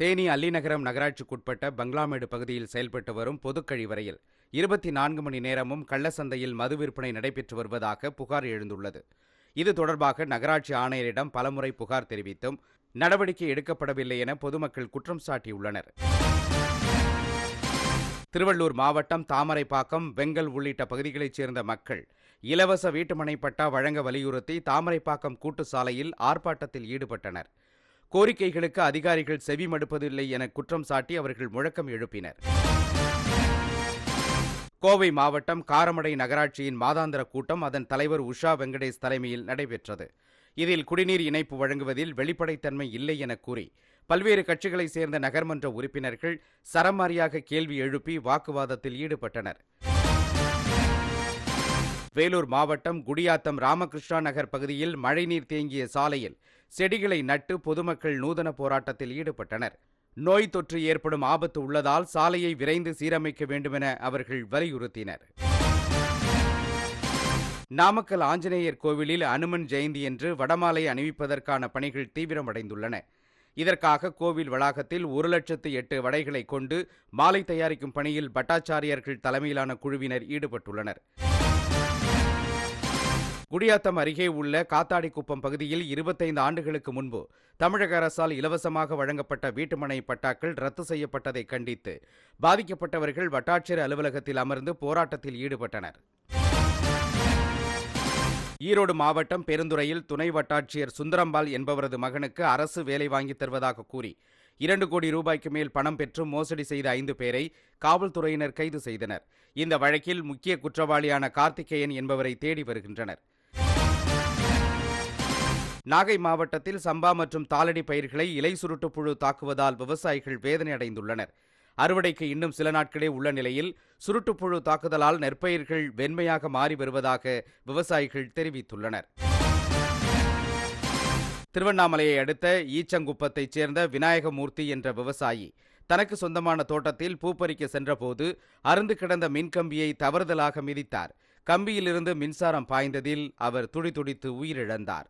தேனி அல்லிநகரம் நகராட்சிக்குட்பட்ட பங்களாமேடு பகுதியில் செயல்பட்டு வரும் பொதுக்கழிவறையில் இருபத்தி நான்கு மணி நேரமும் கள்ளசந்தையில் மது விற்பனை நடைபெற்று வருவதாக புகார் எழுந்துள்ளது. இது தொடர்பாக நகராட்சி ஆணையரிடம் பலமுறை புகார் தெரிவித்தும் நடவடிக்கை எடுக்கப்படவில்லை என பொதுமக்கள் குற்றம் சாட்டியுள்ளனர். திருவள்ளூர் மாவட்டம் தாமரைப்பாக்கம் வெங்கல் உள்ளிட்ட பகுதிகளைச் சேர்ந்த மக்கள் இலவச வீட்டுமனை பட்டா வழங்க வலியுறுத்தி தாமரைப்பாக்கம் கூட்டு சாலையில் ஆர்ப்பாட்டத்தில் ஈடுபட்டனர். கோரிக்கைகளுக்கு அதிகாரிகள் செவி மடுப்பதில்லை என குற்றம் சாட்டி அவர்கள் முழக்கம் எழுப்பினர். கோவை மாவட்டம் காரமடை நகராட்சியின் மாதாந்திர கூட்டம் அதன் தலைவர் உஷா வெங்கடேஷ் தலைமையில் நடைபெற்றது. இதில் குடிநீர் இணைப்பு வழங்குவதில் வெளிப்படைத்தன்மை இல்லை என கூறி பல்வேறு கட்சிகளைச் சேர்ந்த நகர்மன்ற உறுப்பினர்கள் சரமாரியாக கேள்வி எழுப்பி வாக்குவாதத்தில் ஈடுபட்டனர். வேலூர் மாவட்டம் குடியாத்தம் ராமகிருஷ்ணா நகர் பகுதியில் மழைநீர் தேங்கிய சாலையில் செடிகளை நட்டு பொதுமக்கள் நூதன போராட்டத்தில் ஈடுபட்டனர். நோய் தொற்று ஏற்படும் ஆபத்து உள்ளதால் சாலையை விரைந்து சீரமைக்க வேண்டுமென அவர்கள் வலியுறுத்தினர். நாமக்கல் ஆஞ்சநேயர் கோவிலில் அனுமன் ஜெயந்தி என்று வடமாலை அணிவிப்பதற்கான பணிகள் தீவிரமடைந்துள்ளன. இதற்காக கோவில் வளாகத்தில் ஒரு லட்சத்து எட்டு வடைகளை கொண்டு மாலை தயாரிக்கும் பணியில் பட்டாச்சாரியர்கள் தலைமையிலான குழுவினர் ஈடுபட்டுள்ளனர். குடியாத்தம் அருகே உள்ள காத்தாடிக்குப்பம் பகுதியில் இருபத்தைந்து ஆண்டுகளுக்கு முன்பு தமிழக அரசால் இலவசமாக வழங்கப்பட்ட வீட்டுமனை பட்டாக்கள் ரத்து செய்யப்பட்டதை கண்டித்து பாதிக்கப்பட்டவர்கள் வட்டாட்சியர் அலுவலகத்தில் அமர்ந்து போராட்டத்தில் ஈடுபட்டனர். ஈரோடு மாவட்டம் பெருந்துறையில் துணை வட்டாட்சியர் சுந்தரம்பால் என்பவரது மகனுக்கு அரசு வேலை வாங்கித் தருவதாக கூறி இரண்டு கோடி ரூபாய்க்கு மேல் பணம் பெற்று மோசடி செய்த ஐந்து பேரை காவல்துறையினர் கைது செய்தனர். இந்த வழக்கில் முக்கிய குற்றவாளியான கார்த்திகேயன் என்பவரை தேடி வருகின்றனர். நாகை மாவட்டத்தில் சம்பா மற்றும் தாளடி பயிர்களை இலை சுருட்டு புழு தாக்குவதால் விவசாயிகள் வேதனை அடைந்துள்ளனர். அறுவடைக்கு இன்னும் சில நாட்களே உள்ள நிலையில் சுருட்டுப்புழு தாக்குதலால் நெற்பயிர்கள் வெண்மையாக மாறி வருவதாக விவசாயிகள் தெரிவித்துள்ளனர். திருவண்ணாமலையை அடுத்த ஈச்சங்குப்பத்தைச் சேர்ந்த விநாயகமூர்த்தி என்ற விவசாயி தனக்கு சொந்தமான தோட்டத்தில் பூப்பறிக்க சென்றபோது அருந்து கிடந்த மின்கம்பியை தவறுதலாக மிதித்தார். கம்பியிலிருந்து மின்சாரம் பாய்ந்ததில் அவர் துடிதுடித்து உயிரிழந்தார்.